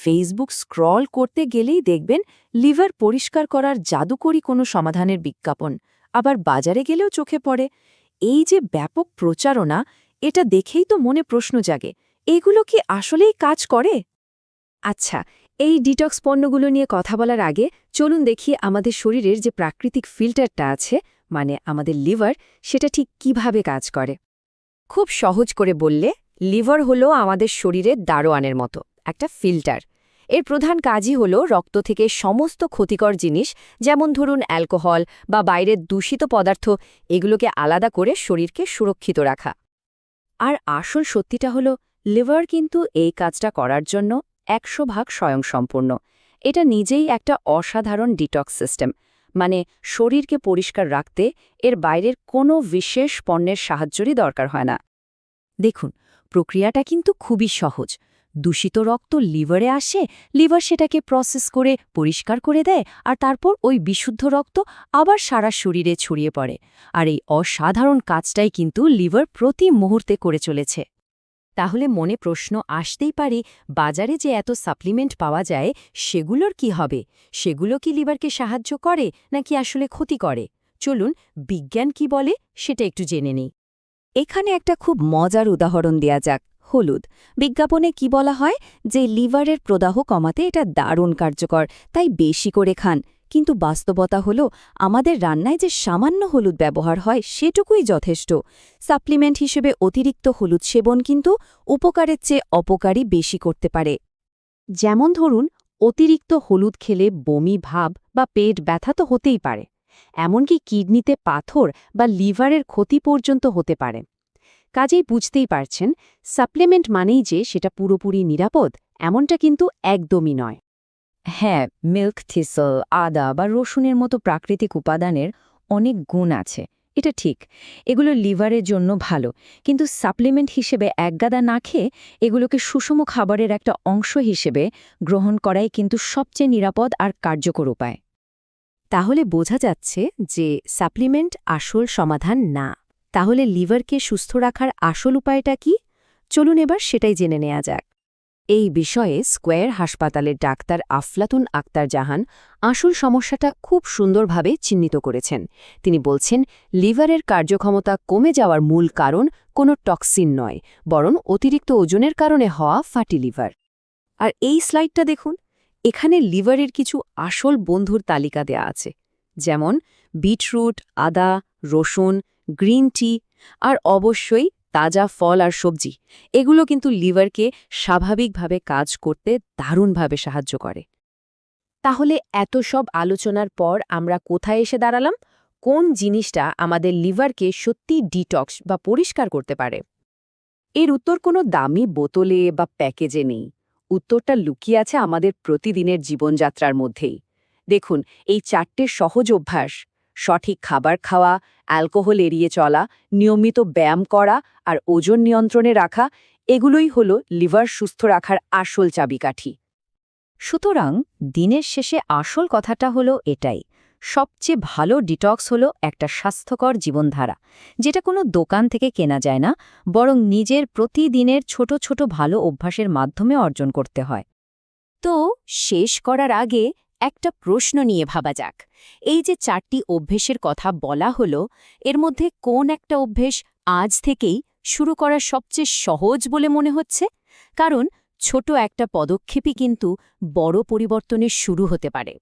Facebook scroll করতে গেলেই দেখবেন লিভার পরিষ্কার করার জাদুকরী কোনো সমাধানের বিজ্ঞাপন, আবার বাজারে গেলেও চোখে পড়ে। এই যে ব্যাপক প্রচারণা, এটা দেখেই তো মনে প্রশ্ন জাগে, এগুলো কি আসলেই কাজ করে? আচ্ছা এই ডিটক্স পণ্যগুলো নিয়ে কথা বলার আগে চলুন দেখি আমাদের শরীরের যে প্রাকৃতিক ফিল্টারটা আছে মানে আমাদের লিভার, সেটা ঠিক কীভাবে কাজ করে। খুব সহজ করে বললে, লিভার হলো আমাদের শরীরের দারোয়ানের মতো। একটা ফিল্টার। এর প্রধান কাজই হল রক্ত থেকে সমস্ত ক্ষতিকর জিনিস, যেমন ধরুন অ্যালকোহল বা বাইরের দূষিত পদার্থ, এগুলোকে আলাদা করে শরীরকে সুরক্ষিত রাখা। আর আসল সত্যিটা হলো, লিভার কিন্তু এই কাজটা করার জন্য একশো ভাগ স্বয়ংসম্পূর্ণ। এটা নিজেই একটা অসাধারণ ডিটক্স সিস্টেম। মানে শরীরকে পরিষ্কার রাখতে এর বাইরের কোনো বিশেষ পণ্যের সাহায্যেরই দরকার হয় না। দেখুন, প্রক্রিয়াটা কিন্তু খুবই সহজ। দূষিত রক্ত লিভারে আসে, লিভার সেটাকে প্রসেস করে পরিষ্কার করে দেয় আর তারপর ওই বিশুদ্ধ রক্ত আবার সারা শরীরে ছড়িয়ে পড়ে। আর এই অসাধারণ কাজটাই কিন্তু লিভার প্রতি মুহূর্তে করে চলেছে। তাহলে মনে প্রশ্ন আসতেই পারে, বাজারে যে এত সাপ্লিমেন্ট পাওয়া যায়, সেগুলোর কি হবে? সেগুলো কি লিভারকে সাহায্য করে, নাকি আসলে ক্ষতি করে? চলুন বিজ্ঞান কি বলে সেটা একটু জেনে নিই। এখানে একটা খুব মজার উদাহরণ দেয়া যাক। হলুদ। বিজ্ঞাপনে কি বলা হয়? যে লিভারের প্রদাহ কমাতে এটা দারুণ কার্যকর, তাই বেশি করে খান। কিন্তু বাস্তবতা হল, আমাদের রান্নায় যে সামান্য হলুদ ব্যবহার হয়, সেটুকুই যথেষ্ট। সাপ্লিমেন্ট হিসেবে অতিরিক্ত হলুদ সেবন কিন্তু উপকারের চেয়ে অপকারী বেশি করতে পারে। যেমন ধরুন, অতিরিক্ত হলুদ খেলে বমি, ভাব বা পেট ব্যথা তো হতেই পারে। এমনকি কিডনিতে পাথর বা লিভারের ক্ষতি পর্যন্ত হতে পারে। কাজেই বুঝতেই পারছেন সাপ্লিমেন্ট মানেই যে সেটা পুরোপুরি নিরাপদ এমনটা কিন্তু একদমই নয়। হ্যাঁ মিল্ক থিসল আদা বা রসুনের মতো প্রাকৃতিক উপাদানের অনেক গুণ আছে এটা ঠিক এগুলো লিভারের জন্য ভালো কিন্তু সাপ্লিমেন্ট হিসেবে একগাদা না খেয়ে এগুলোকে সুষম খাবারের একটা অংশ হিসেবে গ্রহণ করাই কিন্তু সবচেয়ে নিরাপদ আর কার্যকর উপায়। তাহলে বোঝা যাচ্ছে যে সাপ্লিমেন্ট আসল সমাধান না। তাহলে লিভারকে সুস্থ রাখার আসল উপায়টা কি? চলুন এবার সেটাই জেনে নেওয়া যাক। এই বিষয়ে স্কোয়ার হাসপাতালের ডাক্তার আফলাতুন আক্তার জাহান আসল সমস্যাটা খুব সুন্দরভাবে চিহ্নিত করেছেন। তিনি বলছেন, লিভারের কার্যক্ষমতা কমে যাওয়ার মূল কারণ কোনো টক্সিন নয়, বরং অতিরিক্ত ওজনের কারণে হওয়া ফাটি লিভার। আর এই স্লাইডটা দেখুন, এখানে লিভারের কিছু আসল বন্ধুর তালিকা দেয়া আছে, যেমন বিটরুট, আদা, রসুন গ্রিন টি আর অবশ্যই তাজা ফল আর সবজি। এগুলো কিন্তু লিভারকে স্বাভাবিকভাবে কাজ করতে দারুণভাবে সাহায্য করে। তাহলে এত সব আলোচনার পর আমরা কোথায় এসে দাঁড়ালাম? কোন জিনিসটা আমাদের লিভারকে সত্যি ডিটক্স বা পরিষ্কার করতে পারে? এর উত্তর কোনো দামি বোতলে বা প্যাকেজে নেই। উত্তরটা লুকিয়ে আছে আমাদের প্রতিদিনের জীবনযাত্রার মধ্যেই। দেখুন, এই চারটে সহজ অভ্যাস সঠিক খাবার খাওয়া, অ্যালকোহল এড়িয়ে চলা, নিয়মিত ব্যায়াম করা আর ওজন নিয়ন্ত্রণে রাখা, এগুলোই হল লিভার সুস্থ রাখার আসল চাবিকাঠি। সুতরাং দিনের শেষে আসল কথাটা হলো এটাই, সবচেয়ে ভালো ডিটক্স হলো একটা স্বাস্থ্যকর জীবনধারা, যেটা কোনো দোকান থেকে কেনা যায় না, বরং নিজের প্রতিদিনের ছোট ছোট ভালো অভ্যাসের মাধ্যমে অর্জন করতে হয়। তো শেষ করার আগে একটা প্রশ্ন নিয়ে ভাবা যাক। এই যে চারটি অভ্যেসের কথা বলা হল, এর মধ্যে কোন একটা অভ্যেস আজ থেকেই শুরু করা সবচেয়ে সহজ বলে মনে হচ্ছে? কারণ ছোট একটা পদক্ষেপই কিন্তু বড় পরিবর্তনের শুরু হতে পারে।